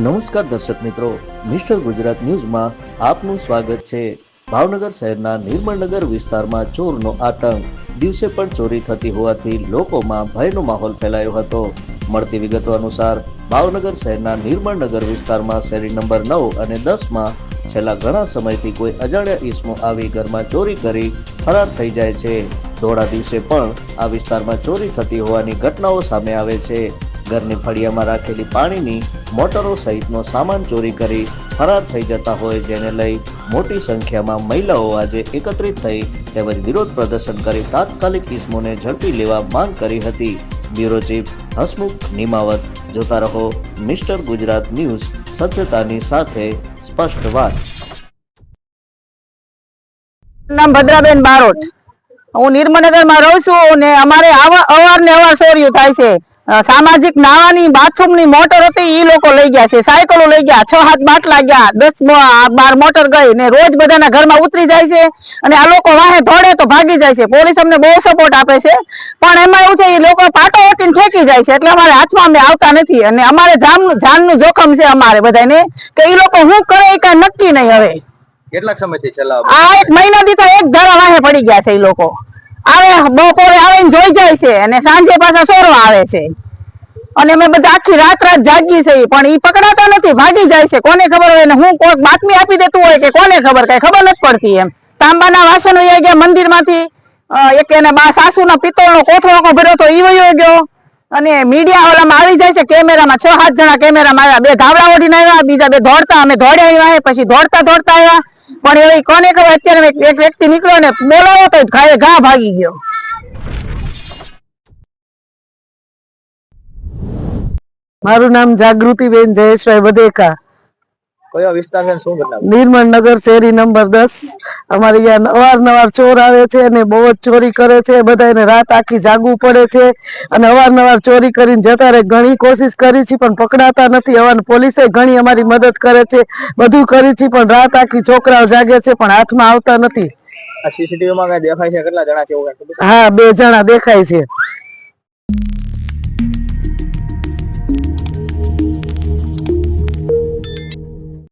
નમસ્કાર દર્શક મિત્રો, મિસ્ટર ગુજરાત ન્યૂઝમાં આપનું સ્વાગત છે. ભાવનગર શહેરના નિર્મળનગર વિસ્તારમાં ચોરનો આતંક. દિવસે પણ ચોરી થતી હોવાથી લોકોમાં ભયનો માહોલ ફેલાયો હતો. મળતી વિગતો અનુસાર, ભાવનગર શહેરના નિર્મળનગર વિસ્તારમાં શેરી નંબર નવ અને દસમાં છેલ્લા ઘણા સમયથી કોઈ અજાણ્યા ઈસમો આવી ઘરમાં ચોરી કરી ફરાર થઈ જાય છે. ધોળા દિવસે પણ આ વિસ્તારમાં ચોરી થતી હોવાની ઘટનાઓ સામે આવે છે. ઘરની ફળિયામાં રાખેલી પાણીની મોટરો સહિતનો સામાન ચોરી કરી ફરાર થઈ જતા હોય જેને લઈ મોટી સંખ્યામાં મહિલાઓ આજે એકત્રિત થઈ તેમજ વિરોધ પ્રદર્શન કરી તાત્કાલિક ઇસમોને ઝડપી લેવા માંગ કરી હતી. બ્યુરો ચીફ હસમુખ નિમાવત, જોતા રહો મિસ્ટર ગુજરાત ન્યૂઝ, સત્યતાની સાથે સ્પષ્ટ વાત. નામ ભદ્રાબેન બારોટ. હું નિર્મનગરમાં રહું છું ને અમારે આવા અવારને અવાર ચોરીઓ થાય છે. સામાજિક નાવાની બાથરૂમની મોટર હતી એ લોકો લઈ ગયા છે. સાયકલો લઈ ગયા છ હાથ બાટલા ગયા દસ બાર મોટર ગઈ ને રોજ બધાના ઘરમાં ઉતરી જાય છે અને આ લોકો વાહે ધોડે તો ભાગી જાય છે. પોલીસ અમને બહુ સપોર્ટ આપે છે. પણ એમાં એવું છે એ લોકો પાટો ઓટીને ઠેકી જાય છે. એટલે અમારે હાથમાં અમે આવતા નથી અને અમારે જાનનું જાનનું જોખમ છે અમારે બધાને કે ઈ લોકો શું કરે એ કઈ નક્કી નહીં હવે. કેટલાક સમયથી આ એક મહિના થી તો એક ધારા વાહે પડી ગયા છે એ લોકો. આવે બપોરે આવે ને જોઈ જાય છે અને સાંજે પાછા સોરો આવે છે. અને અમે બધા આખી રાત રાત જાગી છે પણ એ પકડાતા નથી, ભાગી જાય છે. કોને ખબર હોય ને હું કોઈક બાતમી આપી દેતું હોય કે કોને ખબર, કઈ ખબર નથી પડતી એમ. તાંબાના વાસણ વહી ગયા મંદિરમાંથી. એક એને બા સાસુનો પિત્તળનો કોથળો ભર્યો તો એ વયો ગયો. અને મીડિયા વાળામાં આવી જાય છે કેમેરામાં, છ સાત જણા કેમેરામાં આવ્યા. બે ધાવડા ઓઢીને આવ્યા, બીજા બે દોડતા, અમે દોડ્યા આવ્યા, પછી દોડતા દોડતા આવ્યા. પણ એવી કોને ખબર, અત્યારે એક- વ્યક્તિ નીકળ્યો ને બોલાવો તો ઘા ભાગી ગયો. મારું નામ જાગૃતિબેન જયેશભાઈ વધેકા. કયો વિસ્તાર છે શું ઘટના નિર્મળ શેરી નંબર દસ. અમારે ત્યાં અવારનવાર ચોર આવે છે અને બહુ જ ચોરી કરે છે. બધાને રાત આખી જાગવું પડે છે અને અવારનવાર ચોરી કરીને જતા રહે. ઘણી કોશિશ કરી છે પણ પકડાતા નથી. હવે પોલીસે ઘણી અમારી મદદ કરે છે. બધું કરી છે પણ રાત આખી છોકરાઓ જાગે છે પણ હાથમાં આવતા નથી. સીસીટીવી માં દેખાય છે? કેટલા જણા છે એવું કઈ ખબર? છે? હા બે જણા દેખાય છે.